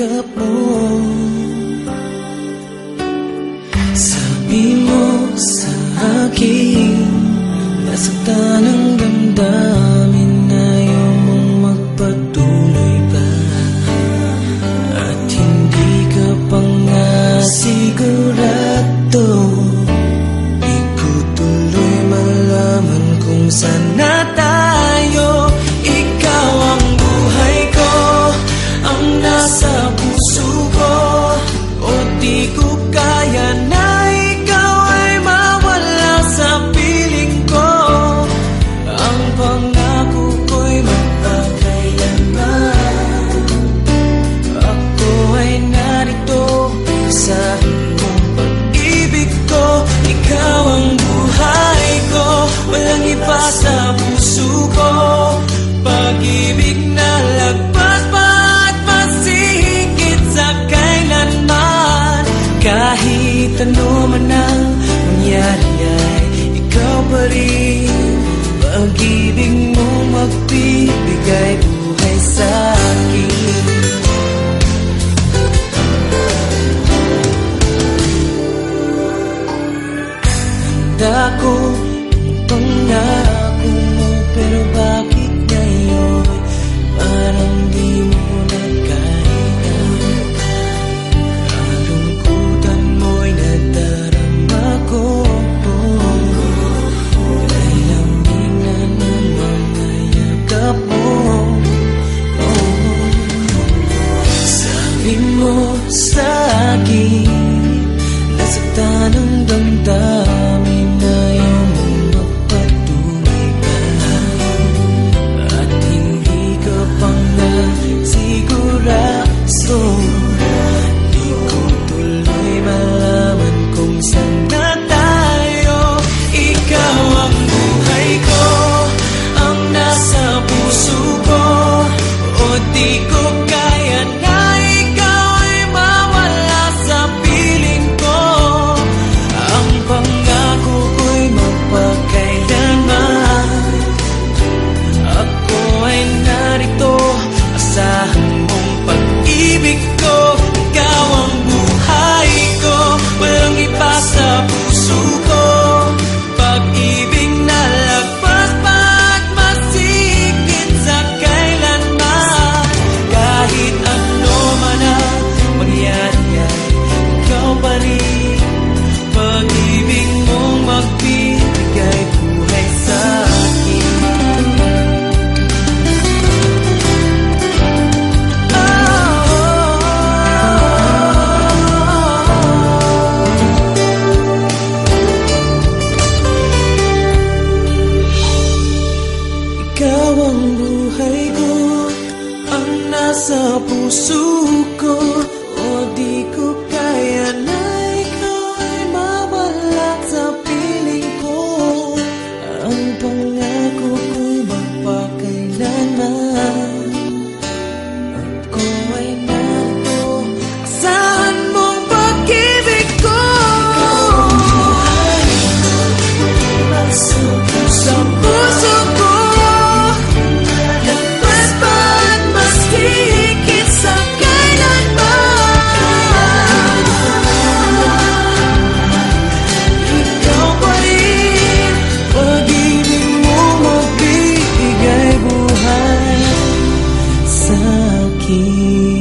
yakap mo sa akin. Nasaktan ang damdamin buhay ko Ang nasa puso ko. い。